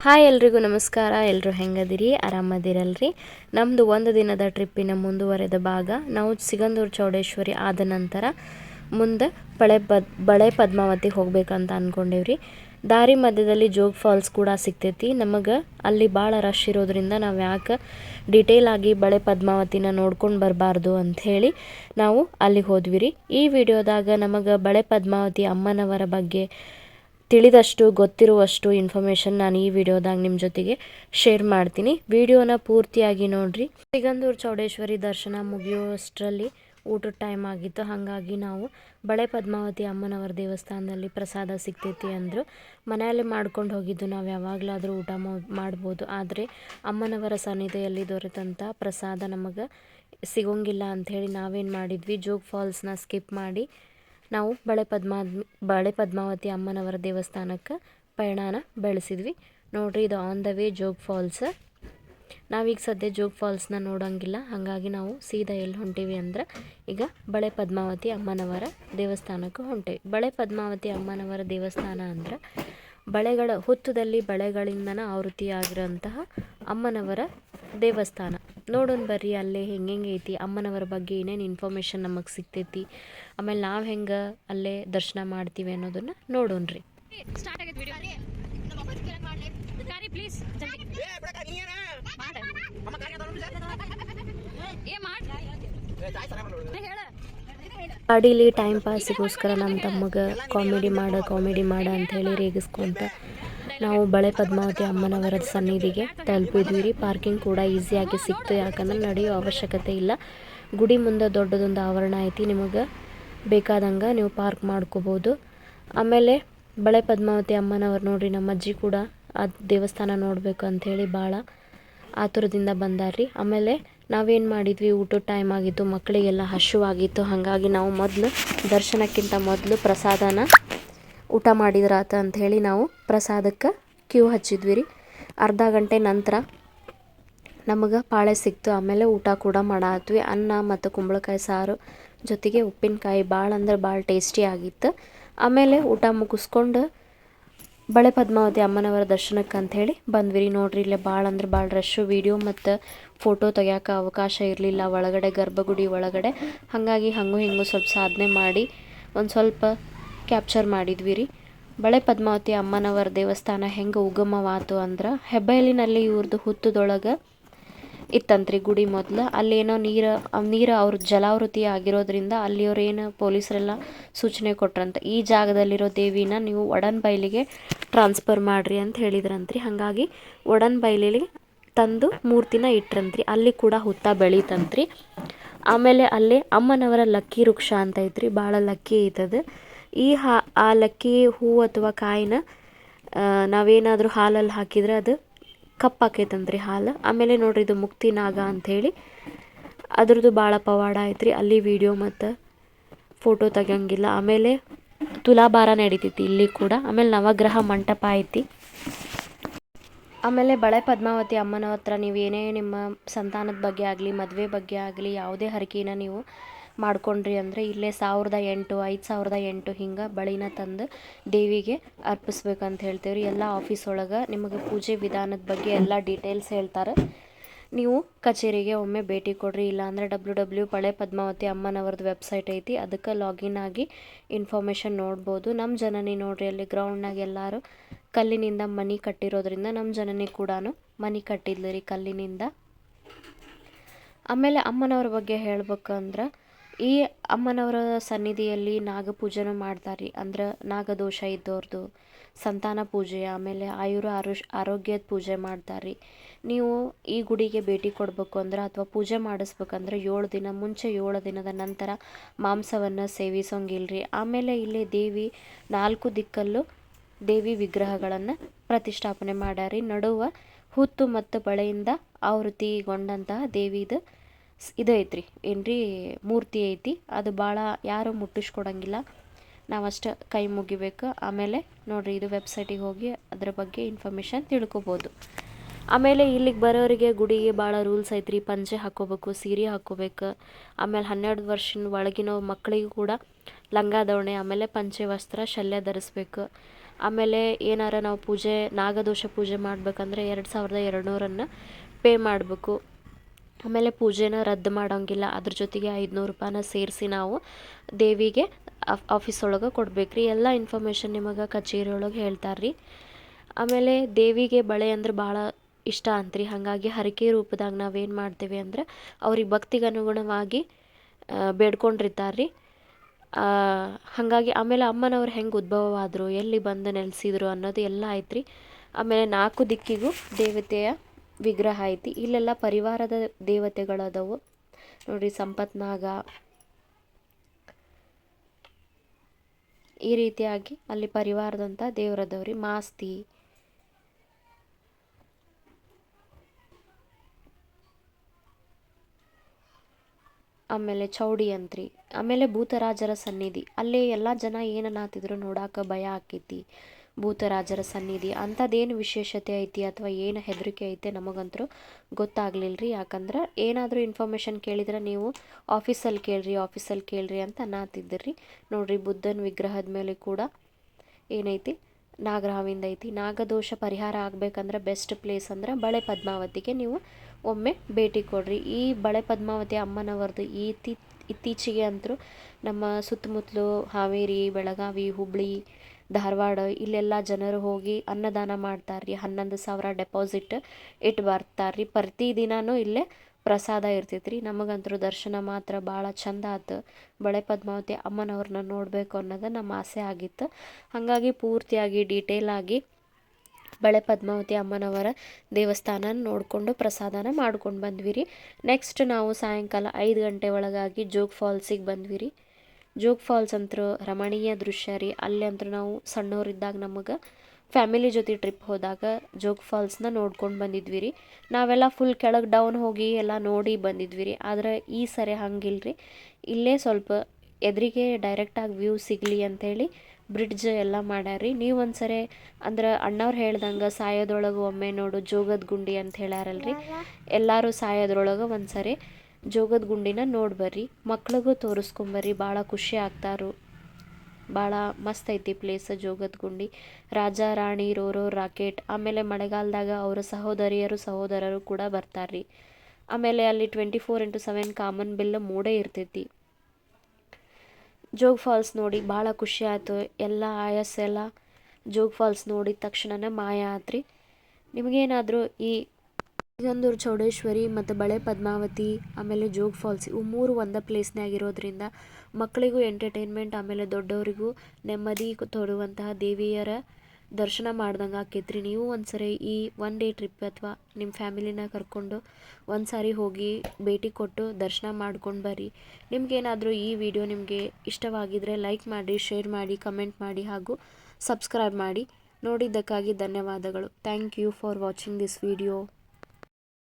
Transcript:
Hi ಎಲ್ರಿಗೂ ನಮಸ್ಕಾರ. ಎಲ್ಲರೂ ಹೆಂಗದಿರಿ? ಆರಾಮದಿರಲ್ರಿ? ನಮ್ಮದು ಒಂದು ದಿನದ ಟ್ರಿಪ್ಪಿನ ಮುಂದುವರೆದ ಭಾಗ. ನಾವು ಸಿಗಂದೂರು ಚೌಡೇಶ್ವರಿ ಆದ ನಂತರ ಮುಂದೆ ಬಳೆ ಪದ್, ಬಳೆ ಪದ್ಮಾವತಿ ಹೋಗ್ಬೇಕಂತ ಅಂದ್ಕೊಂಡೇವ್ರಿ ದಾರಿ ಮಧ್ಯದಲ್ಲಿ ಜೋಗ್ ಫಾಲ್ಸ್ ಕೂಡ ಸಿಗ್ತೈತಿ. ನಮಗೆ ಅಲ್ಲಿ ಭಾಳ ರಶ್ ಇರೋದ್ರಿಂದ ನಾವು ಯಾಕೆ ಡಿಟೇಲ್ ಆಗಿ ಬಳೆ ಪದ್ಮಾವತಿನ ನೋಡ್ಕೊಂಡು ಬರಬಾರ್ದು ಅಂಥೇಳಿ ನಾವು ಅಲ್ಲಿಗೆ ಹೋದ್ವಿ ರೀ ಈ ವಿಡಿಯೋದಾಗ ನಮಗೆ ಬಳೆ ಪದ್ಮಾವತಿ ಅಮ್ಮನವರ ಬಗ್ಗೆ ತಿಳಿದಷ್ಟು, ಗೊತ್ತಿರುವಷ್ಟು ಇನ್ಫಾರ್ಮೇಷನ್ ನಾನು ಈ ವಿಡಿಯೋದಾಗ ನಿಮ್ಮ ಜೊತೆಗೆ ಶೇರ್ ಮಾಡ್ತೀನಿ. ವಿಡಿಯೋನ ಪೂರ್ತಿಯಾಗಿ ನೋಡ್ರಿ. ಸಿಗಂದೂರು ಚೌಡೇಶ್ವರಿ ದರ್ಶನ ಮುಗಿಯುವಷ್ಟರಲ್ಲಿ ಊಟದ ಟೈಮ್ ಆಗಿತ್ತು. ಹಾಗಾಗಿ ನಾವು ಬಳೆ ಪದ್ಮಾವತಿ ಅಮ್ಮನವರ ದೇವಸ್ಥಾನದಲ್ಲಿ ಪ್ರಸಾದ ಸಿಗ್ತೈತಿ ಅಂದರು. ಮನೆಯಲ್ಲಿ ಮಾಡ್ಕೊಂಡು ಹೋಗಿದ್ದು ನಾವು ಯಾವಾಗಲಾದರೂ ಊಟ ಮಾಡ್ಬೋದು. ಆದರೆ ಅಮ್ಮನವರ ಸನ್ನಿಧಿಯಲ್ಲಿ ದೊರೆತಂಥ ಪ್ರಸಾದ ನಮಗೆ ಸಿಗೋಂಗಿಲ್ಲ ಅಂಥೇಳಿ ನಾವೇನು ಮಾಡಿದ್ವಿ. ಜೋಗ್ ಫಾಲ್ಸ್ನ ಸ್ಕಿಪ್ ಮಾಡಿ ನಾವು ಬಳೆ ಪದ್ಮಾ, ಬಳೆ ಪದ್ಮಾವತಿ ಅಮ್ಮನವರ ದೇವಸ್ಥಾನಕ್ಕೆ ಪಯಣನ ಬೆಳೆಸಿದ್ವಿ. ನೋಡ್ರಿ ಇದು on the way Jog falls ನಾವೀಗ ಸದ್ಯ ಜೋಗ್ ಫಾಲ್ಸ್ನ ನೋಡೋಂಗಿಲ್ಲ. ಹಾಗಾಗಿ ನಾವು ಸೀದಾ ಎಲ್ಲಿ ಹೊಂಟೀವಿ ಅಂದ್ರೆ ಈಗ ಬಳೆ ಪದ್ಮಾವತಿ ಅಮ್ಮನವರ ದೇವಸ್ಥಾನಕ್ಕೆ ಹೊಂಟೇವಿ. ಬಳೆ ಪದ್ಮಾವತಿ ಅಮ್ಮನವರ ದೇವಸ್ಥಾನ ಅಂದ್ರೆ ಬಳೆಗಳ, ಹುತ್ತದಲ್ಲಿ ಬಳೆಗಳಿಂದನ ಆವೃತ್ತಿಯಾಗಿರೋಂತಹ ಅಮ್ಮನವರ ದೇವಸ್ಥಾನ. ನೋಡೋಣ ಬರ್ರಿ ಅಲ್ಲೇ ಹೆಂಗೆ ಹೆಂಗೆ ಐತಿ ಅಮ್ಮನವರ ಬಗ್ಗೆ ಏನೇನು ಇನ್ಫಾರ್ಮೇಷನ್ ನಮಗೆ ಸಿಗ್ತೈತಿ. ಆಮೇಲೆ ನಾವು ಹೆಂಗೆ ಅಲ್ಲೇ ದರ್ಶನ ಮಾಡ್ತೀವಿ ಅನ್ನೋದನ್ನು ನೋಡೋಣ್ರಿ ಸ್ಟಾರ್ಟ್ ಆಗೈತೆ ವಿಡಿಯೋ ಗಾಡಿ ಪ್ಲೀಸ್ ಏ ಮಾಡ್. ಹೇಳ. ಗಾಡೀಲಿ ಟೈಮ್ ಪಾಸಿಗೋಸ್ಕರ ನಮ್ಮ ತಮ್ಮಗೆ ಕಾಮಿಡಿ ಮಾಡ ಕಾಮಿಡಿ ಮಾಡ ಹೇಳಿ ರೇಗಿಸ್ಕೊಂತ. ನಾವು ಬಳೆ ಪದ್ಮಾವತಿ ಅಮ್ಮನವರ ಸನ್ನಿಧಿಗೆ ತಲುಪಿದ್ವಿ ರೀ ಪಾರ್ಕಿಂಗ್ ಕೂಡ ಈಸಿಯಾಗಿ ಸಿಕ್ತು. ಯಾಕಂದ್ರೆ ನಡೆಯೋ ಅವಶ್ಯಕತೆ ಇಲ್ಲ. ಗುಡಿ ಮುಂದೆ ದೊಡ್ಡದೊಂದು ಆವರಣ ಐತಿ. ನಿಮಗೆ ಬೇಕಾದಂಗೆ ನೀವು ಪಾರ್ಕ್ ಮಾಡ್ಕೋಬೋದು. ಆಮೇಲೆ ಬಳೆ ಪದ್ಮಾವತಿ ಅಮ್ಮನವ್ರು ನೋಡ್ರಿ, ನಮ್ಮ ಅಜ್ಜಿ ಕೂಡ ಆ ದೇವಸ್ಥಾನ ನೋಡಬೇಕು ಅಂಥೇಳಿ ಭಾಳ ಆತುರದಿಂದ ಬಂದಾರ್ರಿ. ಆಮೇಲೆ ನಾವೇನು ಮಾಡಿದ್ವಿ, ಊಟದ ಟೈಮ್ ಆಗಿತ್ತು, ಮಕ್ಕಳಿಗೆಲ್ಲ ಹಶುವಾಗಿತ್ತು. ಹಾಗಾಗಿ ನಾವು ಮೊದಲು ದರ್ಶನಕ್ಕಿಂತ ಮೊದಲು ಪ್ರಸಾದನ ಊಟ ಮಾಡಿದ್ರಾತ ಅಂಥೇಳಿ ನಾವು ಪ್ರಸಾದಕ್ಕೆ ಕ್ಯೂ ಹಚ್ಚಿದ್ವಿ ರೀ. ಅರ್ಧ ಗಂಟೆ ನಂತರ ನಮಗೆ ಪಾಳೆ ಸಿಕ್ತು. ಆಮೇಲೆ ಊಟ ಕೂಡ ಮಾಡಾತ್ವಿ. ಅನ್ನ ಮತ್ತು ಕುಂಬಳಕಾಯಿ ಸಾರು ಜೊತೆಗೆ ಉಪ್ಪಿನಕಾಯಿ ಭಾಳ ಅಂದ್ರೆ ಭಾಳ ಟೇಸ್ಟಿ ಆಗಿತ್ತು. ಆಮೇಲೆ ಊಟ ಮುಗಿಸ್ಕೊಂಡು ಬಳೆ ಪದ್ಮಾವತಿ ಅಮ್ಮನವರ ದರ್ಶನಕ್ಕೆ ಅಂಥೇಳಿ ಬಂದ್ವಿ ರೀ. ನೋಡ್ರಿ ಇಲ್ಲೇ ಭಾಳ ಅಂದ್ರೆ ಭಾಳ ರಶ್ಶು ವೀಡಿಯೋ ಮತ್ತು ಫೋಟೋ ತೆಗಿಯೋಕೆ ಅವಕಾಶ ಇರಲಿಲ್ಲ. ಒಳಗಡೆ ಗರ್ಭಗುಡಿ ಒಳಗಡೆ. ಹಾಗಾಗಿ ಹಂಗೂ ಹಿಂಗೂ ಸ್ವಲ್ಪ ಸಾಧನೆ ಮಾಡಿ ಒಂದು ಸ್ವಲ್ಪ ಕ್ಯಾಪ್ಚರ್ ಮಾಡಿದ್ವಿ ರೀ. ಬಳೆ ಪದ್ಮಾವತಿ ಅಮ್ಮನವರ ದೇವಸ್ಥಾನ ಹೆಂಗೆ ಉಗಮವಾತು ಅಂದ್ರೆ ಹೆಬ್ಬೈಲಿನಲ್ಲಿ ಇವ್ರದ್ದು ಹುತ್ತದೊಳಗೆ ಇತ್ತಂತ್ರಿ ಗುಡಿ ಮೊದಲು. ಅಲ್ಲೇನೋ ನೀರು ನೀರು ಅವ್ರ ಜಲಾವೃತಿ ಆಗಿರೋದ್ರಿಂದ ಅಲ್ಲಿಯವ್ರು ಏನು ಪೊಲೀಸರೆಲ್ಲ ಸೂಚನೆ ಕೊಟ್ರಂತೆ. ಈ ಜಾಗದಲ್ಲಿರೋ ದೇವಿನ ನೀವು ಒಡನ್ ಬೈಲಿಗೆ ಟ್ರಾನ್ಸ್ಫರ್ ಮಾಡಿರಿ ಅಂತ ಹೇಳಿದ್ರಂತ್ರಿ. ಹಾಗಾಗಿ ಒಡನ್ ಬೈಲಿಗೆ ತಂದು ಮೂರ್ತಿನ ಇಟ್ರಂತ್ರಿ. ಅಲ್ಲಿ ಕೂಡ ಹುತ್ತ ಬೆಳೀತಂತ್ರಿ. ಆಮೇಲೆ ಅಲ್ಲಿ ಅಮ್ಮನವರ ಲಕ್ಕಿ ವೃಕ್ಷ ಅಂತ ಐತ್ರಿ. ಭಾಳ ಲಕ್ಕಿ ಐತದು. ಈ ಹಾ, ಆ ಲಕ್ಕಿ ಹೂ ಅಥವಾ ಕಾಯಿನ ನಾವೇನಾದರೂ ಹಾಲಲ್ಲಿ ಹಾಕಿದರೆ ಅದು ಕಪ್ಪಾಕೈತಂತ್ರಿ ಹಾಲು. ಆಮೇಲೆ ನೋಡ್ರಿ ಇದು ಮುಕ್ತಿ ನಾಗ ಅಂಥೇಳಿ. ಅದ್ರದ್ದು ಭಾಳ ಪವಾಡ ಐತ್ರಿ. ಅಲ್ಲಿ ವಿಡಿಯೋ ಮತ್ತು ಫೋಟೋ ತೆಗಿಯಂಗಿಲ್ಲ. ಆಮೇಲೆ ತುಲಾಭಾರ ನಡೀತೈತಿ ಇಲ್ಲಿ ಕೂಡ. ಆಮೇಲೆ ನವಗ್ರಹ ಮಂಟಪ ಐತಿ. ಆಮೇಲೆ ಬಳೆ ಪದ್ಮಾವತಿ ಅಮ್ಮನ ಹತ್ರ ನೀವು ಏನೇ ನಿಮ್ಮ ಸಂತಾನದ ಬಗ್ಗೆ ಆಗಲಿ, ಮದುವೆ ಬಗ್ಗೆ ಆಗಲಿ, ಯಾವುದೇ ಹರಕೆನ ನೀವು ಮಾಡ್ಕೊಂಡ್ರಿ ಅಂದರೆ ಇಲ್ಲೇ ಸಾವಿರದ ಎಂಟು, ಐದು ಸಾವಿರದ ಎಂಟು ಹಿಂಗೆ ಬಳಿನ ತಂದು ದೇವಿಗೆ ಅರ್ಪಿಸ್ಬೇಕಂತ ಹೇಳ್ತೇವೆ ರೀ ಎಲ್ಲ ಆಫೀಸ್ ಒಳಗೆ ನಿಮಗೆ ಪೂಜೆ ವಿಧಾನದ ಬಗ್ಗೆ ಎಲ್ಲ ಡೀಟೇಲ್ಸ್ ಹೇಳ್ತಾರೆ. ನೀವು ಕಚೇರಿಗೆ ಒಮ್ಮೆ ಭೇಟಿ ಕೊಡ್ರಿ. ಇಲ್ಲಾಂದರೆ ಡಬ್ಲ್ಯೂ ಡಬ್ಲ್ಯೂ ಪಳೆ ಪದ್ಮಾವತಿ ಅಮ್ಮನವ್ರದ್ದು ವೆಬ್ಸೈಟ್ ಐತಿ. ಅದಕ್ಕೆ ಲಾಗಿನ್ ಆಗಿ ಇನ್ಫಾರ್ಮೇಷನ್ ನೋಡ್ಬೋದು. ನಮ್ಮ ಜನನಿ ನೋಡ್ರಿ, ಅಲ್ಲಿ ಗ್ರೌಂಡ್ನಾಗ ಎಲ್ಲರೂ ಕಲ್ಲಿನಿಂದ ಮನಿ ಕಟ್ಟಿರೋದ್ರಿಂದ ನಮ್ಮ ಜನನಿ ಕೂಡ ಮನೆ ಕಟ್ಟಿದ್ಲು ರೀ ಕಲ್ಲಿನಿಂದ. ಆಮೇಲೆ ಅಮ್ಮನವ್ರ ಬಗ್ಗೆ ಹೇಳ್ಬೇಕಂದ್ರೆ ಈ ಅಮ್ಮನವರ ಸನ್ನಿಧಿಯಲ್ಲಿ ನಾಗಪೂಜೆನೂ ಮಾಡ್ತಾರೆ. ಅಂದ್ರೆ ನಾಗದೋಷ ಇದ್ದವ್ರದ್ದು ಸಂತಾನ ಪೂಜೆ, ಆಮೇಲೆ ಆಯುರ ಆರುಷ್ ಆರೋಗ್ಯದ ಪೂಜೆ ಮಾಡ್ತಾರೆ. ನೀವು ಈ ಗುಡಿಗೆ ಭೇಟಿ ಕೊಡಬೇಕು ಅಂದ್ರೆ ಅಥವಾ ಪೂಜೆ ಮಾಡಿಸ್ಬೇಕಂದ್ರೆ ಏಳು ದಿನ ಮುಂಚೆ ಏಳು ದಿನದ ನಂತರ ಮಾಂಸವನ್ನು ಸೇವಿಸೋಂಗಿಲ್ರಿ. ಆಮೇಲೆ ಇಲ್ಲಿ ದೇವಿ ನಾಲ್ಕು ದಿಕ್ಕಲ್ಲೂ ದೇವಿ ವಿಗ್ರಹಗಳನ್ನು ಪ್ರತಿಷ್ಠಾಪನೆ ಮಾಡ್ಯಾರಿ. ನಡುವ ಹುತ್ತು ಮತ್ತು ಬಳೆಯಿಂದ ಆವೃತ್ತಿಗೊಂಡಂತಹ ದೇವಿದು ಇದು ಐತ್ರಿ. ಏನ್ರಿ? ಮೂರ್ತಿ ಐತಿ. ಅದು ಭಾಳ ಯಾರು ಮುಟ್ಟಿಸ್ಕೊಡಂಗಿಲ್ಲ. ನಾವಷ್ಟು ಕೈ ಮುಗಿಬೇಕು. ಆಮೇಲೆ ನೋಡಿರಿ ಇದು ವೆಬ್ಸೈಟಿಗೆ ಹೋಗಿ ಅದರ ಬಗ್ಗೆ ಇನ್ಫಾರ್ಮೇಷನ್ ತಿಳ್ಕೊಬೋದು. ಆಮೇಲೆ ಇಲ್ಲಿಗೆ ಬರೋರಿಗೆ ಗುಡಿಗೆ ಭಾಳ ರೂಲ್ಸ್ ಐತ್ರಿ. ಪಂಚೆ ಹಾಕೋಬೇಕು, ಸೀರೆ ಹಾಕೋಬೇಕು. ಆಮೇಲೆ ಹನ್ನೆರಡು ವರ್ಷದ ಒಳಗಿನ ಮಕ್ಕಳಿಗೂ ಕೂಡ ಲಂಗ ದೋಣೆ, ಆಮೇಲೆ ಪಂಚೆ ವಸ್ತ್ರ, ಶಲ್ಯ ಧರಿಸ್ಬೇಕು. ಆಮೇಲೆ ಏನಾರ ನಾವು ಪೂಜೆ, ನಾಗದೋಷ ಪೂಜೆ ಮಾಡಬೇಕಂದ್ರೆ ಎರಡು ಸಾವಿರದ ಎರಡುನೂರನ್ನು ಪೇ ಮಾಡಬೇಕು. ಆಮೇಲೆ ಪೂಜೆನ ರದ್ದು ಮಾಡೋಂಗಿಲ್ಲ. ಅದ್ರ ಜೊತೆಗೆ ಐದುನೂರು ರೂಪಾಯಿನ ಸೇರಿಸಿ ನಾವು ದೇವಿಗೆ ಆಫೀಸ್ ಒಳಗೆ ಕೊಡ್ಬೇಕ್ರಿ. ಎಲ್ಲ ಇನ್ಫಾರ್ಮೇಷನ್ ನಿಮಗೆ ಕಚೇರಿ ಒಳಗೆ ಹೇಳ್ತಾರೆ ರೀ ಆಮೇಲೆ ದೇವಿಗೆ ಬಳೆ ಅಂದ್ರೆ ಭಾಳ ಇಷ್ಟ ಅಂತ್ರಿ. ಹಾಗಾಗಿ ಹರಕೆ ರೂಪದಾಗ ನಾವೇನು ಮಾಡ್ತೇವೆ ಅಂದ್ರೆ ಅವ್ರಿಗೆ ಭಕ್ತಿಗೆ ಅನುಗುಣವಾಗಿ ಬೇಡ್ಕೊಂಡಿರ್ತಾರೆ ರೀ ಹಾಗಾಗಿ ಆಮೇಲೆ ಅಮ್ಮನವ್ರು ಹೆಂಗೆ ಉದ್ಭವವಾದರು, ಎಲ್ಲಿ ಬಂದು ನೆಲೆಸಿದ್ರು ಅನ್ನೋದು ಎಲ್ಲ ಐತ್ರಿ ಆಮೇಲೆ ನಾಲ್ಕು ದಿಕ್ಕಿಗೂ ದೇವತೆಯ ವಿಗ್ರಹ ಐತಿ. ಇಲ್ಲೆಲ್ಲ ಪರಿವಾರದ ದೇವತೆಗಳದವು. ನೋಡ್ರಿ ಸಂಪತ್ನಾಗ ಈ ರೀತಿಯಾಗಿ ಅಲ್ಲಿ ಪರಿವಾರದಂಥ ದೇವರದವ್ರಿ. ಮಾಸ್ತಿ, ಆಮೇಲೆ ಚೌಡಿ ಅಂತ್ರಿ ಆಮೇಲೆ ಭೂತರಾಜರ ಸನ್ನಿಧಿ. ಅಲ್ಲಿ ಎಲ್ಲ ಜನ ಏನನ್ನಾತಿದ್ರು ನೋಡಾಕ ಭಯ ಆಕೈತಿ. ಭೂತರಾಜರ ಸನ್ನಿಧಿ. ಅಂಥದ್ದೇನು ವಿಶೇಷತೆ ಐತಿ ಅಥವಾ ಏನು ಹೆದರಿಕೆ ಐತೆ ನಮಗಂತರೂ ಗೊತ್ತಾಗ್ಲಿಲ್ಲ ರೀ ಯಾಕಂದ್ರೆ ಏನಾದರೂ ಇನ್ಫಾರ್ಮೇಷನ್ ಕೇಳಿದ್ರೆ ನೀವು ಆಫೀಸಲ್ಲಿ ಕೇಳ್ರಿ ಆಫೀಸಲ್ಲಿ ಕೇಳ್ರಿ ಅಂತ ಅನ್ನತ್ತಿದ್ದಿರಿ ನೋಡ್ರಿ ಬುದ್ಧನ ವಿಗ್ರಹದ ಮೇಲೆ ಕೂಡ ಏನೈತಿ? ನಾಗರಹಾವಿಂದ ಐತಿ. ನಾಗದೋಷ ಪರಿಹಾರ ಆಗಬೇಕಂದ್ರೆ ಬೆಸ್ಟ್ ಪ್ಲೇಸ್ ಅಂದ್ರೆ ಬಳೆ ಪದ್ಮಾವತಿಗೆ ನೀವು ಒಮ್ಮೆ ಭೇಟಿ ಕೊಡ್ರಿ. ಈ ಬಳೆ ಪದ್ಮಾವತಿ ಅಮ್ಮನವರದು ಈತಿ ಇತ್ತೀಚೆಗೆ ಅಂತರೂ ನಮ್ಮ ಸುತ್ತಮುತ್ತಲು ಹಾವೇರಿ, ಬೆಳಗಾವಿ ಹುಬ್ಬಳ್ಳಿ ಧಾರವಾಡ, ಇಲ್ಲೆಲ್ಲ ಜನರು ಹೋಗಿ ಅನ್ನದಾನ ಮಾಡ್ತಾರೆ ರೀ ಹನ್ನೊಂದು ಸಾವಿರ ಡೆಪಾಸಿಟ್ ಇಟ್ಟು ಬರ್ತಾರೆ ರೀ ಪ್ರತಿದಿನವೂ ಇಲ್ಲೇ ಪ್ರಸಾದ ಇರ್ತೈತೆ ರೀ ದರ್ಶನ ಮಾತ್ರ ಭಾಳ ಚಂದ ಆತು. ಬಳೆ ಪದ್ಮಾವತಿ ಅಮ್ಮನವ್ರನ್ನ ನೋಡಬೇಕು ಅನ್ನೋದು ನಮ್ಮ ಆಸೆ ಆಗಿತ್ತು. ಹಾಗಾಗಿ ಪೂರ್ತಿಯಾಗಿ ಡೀಟೇಲ್ ಆಗಿ ಬಳೆ ಪದ್ಮಾವತಿ ಅಮ್ಮನವರ ದೇವಸ್ಥಾನ ನೋಡಿಕೊಂಡು ಪ್ರಸಾದನ ಮಾಡ್ಕೊಂಡು ಬಂದ್ವಿ ರೀ ನೆಕ್ಸ್ಟ್ ನಾವು ಸಾಯಂಕಾಲ ಐದು ಗಂಟೆ ಒಳಗಾಗಿ ಜೋಗ್ ಫಾಲ್ಸಿಗೆ ಬಂದ್ವಿ ರೀ ಜೋಗ್ ಫಾಲ್ಸ್ ಅಂತೂ ರಮಣೀಯ ದೃಶ್ಯ ರೀ. ಅಲ್ಲಿ ಅಂತೂ ನಾವು ಸಣ್ಣವರಿದ್ದಾಗ ನಮಗೆ ಫ್ಯಾಮಿಲಿ ಜೊತೆ ಟ್ರಿಪ್ ಹೋದಾಗ ಜೋಗ್ ಫಾಲ್ಸ್ನ ನೋಡ್ಕೊಂಡು ಬಂದಿದ್ವಿ ರೀ. ನಾವೆಲ್ಲ ಫುಲ್ ಕೆಳಗೆ ಡೌನ್ ಹೋಗಿ ಎಲ್ಲ ನೋಡಿ ಬಂದಿದ್ವಿ ರೀ. ಆದರೆ ಈ ಸರಿ ಹಂಗಿಲ್ಲ ರೀ ಇಲ್ಲೇ ಸ್ವಲ್ಪ ಎದುರಿಗೆ ಡೈರೆಕ್ಟಾಗಿ ವ್ಯೂ ಸಿಗಲಿ ಅಂಥೇಳಿ ಬ್ರಿಡ್ಜ್ ಎಲ್ಲ ಮಾಡ್ಯಾರ ರೀ. ನೀವು ಒಂದ್ಸರಿ ಅಂದ್ರೆ ಅಣ್ಣವ್ರು ಹೇಳ್ದಂಗೆ ಸಾಯೋದ್ರೊಳಗೆ ಒಮ್ಮೆ ನೋಡು ಜೋಗದ ಗುಂಡಿ ಅಂತ ಹೇಳ್ಯಾರಲ್ರಿ. ಎಲ್ಲರೂ ಸಾಯೋದ್ರೊಳಗೆ ಒಂದ್ಸರಿ ಜೋಗದ ಗುಂಡಿನ ನೋಡ್ಬರ್ರಿ, ಮಕ್ಳಿಗೂ ತೋರಿಸ್ಕೊಂಬರ್ರಿ, ಭಾಳ ಖುಷಿ ಆಗ್ತಾರು. ಭಾಳ ಮಸ್ತ್ ಐತಿ ಪ್ಲೇಸ್ ಜೋಗದ ಗುಂಡಿ. ರಾಜ, ರಾಣಿ, ರೋರೋ, ರಾಕೆಟ್, ಆಮೇಲೆ ಮಳೆಗಾಲದಾಗ ಅವರ ಸಹೋದರಿಯರು, ಸಹೋದರರು ಕೂಡ ಬರ್ತಾರೆ ಆಮೇಲೆ ಅಲ್ಲಿ twenty four into seven common bill ಮೂಡೇ ಇರ್ತೈತಿ. ಜೋಗ್ ಫಾಲ್ಸ್ ನೋಡಿ ಭಾಳ ಖುಷಿ ಆಯಿತು. ಎಲ್ಲ ಆಯಾಸ ಎಲ್ಲ ಜೋಗ್ ಫಾಲ್ಸ್ ನೋಡಿದ ತಕ್ಷಣನೇ ಮಾಯ ಆತ್ರಿ. ನಿಮಗೇನಾದರೂ ಈ ಸಿಗಂದೂರು ಚೌಡೇಶ್ವರಿ ಮತ್ತು ಬಳೆ ಪದ್ಮಾವತಿ, ಆಮೇಲೆ ಜೋಗ್ ಫಾಲ್ಸ್ ಇವು ಮೂರು ಒಂದೇ ಪ್ಲೇಸ್ನಾಗ ಇರೋದ್ರಿಂದ ಮಕ್ಕಳಿಗೂ ಎಂಟರ್ಟೈನ್ಮೆಂಟ್ ಆಮೇಲೆ ದೊಡ್ಡವರಿಗೂ ನೆಮ್ಮದಿ ತೋರುವಂತಹ ದೇವಿಯರ ದರ್ಶನ ಮಾಡ್ದಂಗೆ ಆಕೈತ್ರಿ. ನೀವು ಒಂದ್ಸರಿ ಈ ಒನ್ ಡೇ ಟ್ರಿಪ್ ಅಥವಾ ನಿಮ್ಮ ಫ್ಯಾಮಿಲಿನ ಕರ್ಕೊಂಡು ಒಂದು ಸಾರಿ ಹೋಗಿ ಭೇಟಿ ಕೊಟ್ಟು ದರ್ಶನ ಮಾಡ್ಕೊಂಡು ಬರ್ರಿ. ನಿಮಗೇನಾದರೂ ಈ ವಿಡಿಯೋ ನಿಮಗೆ ಇಷ್ಟವಾಗಿದ್ದರೆ ಲೈಕ್ ಮಾಡಿ ಶೇರ್ ಮಾಡಿ ಕಮೆಂಟ್ ಮಾಡಿ ಹಾಗೂ ಸಬ್ಸ್ಕ್ರೈಬ್ ಮಾಡಿ. ನೋಡಿದ್ದಕ್ಕಾಗಿ ಧನ್ಯವಾದಗಳು. Thank you for watching this video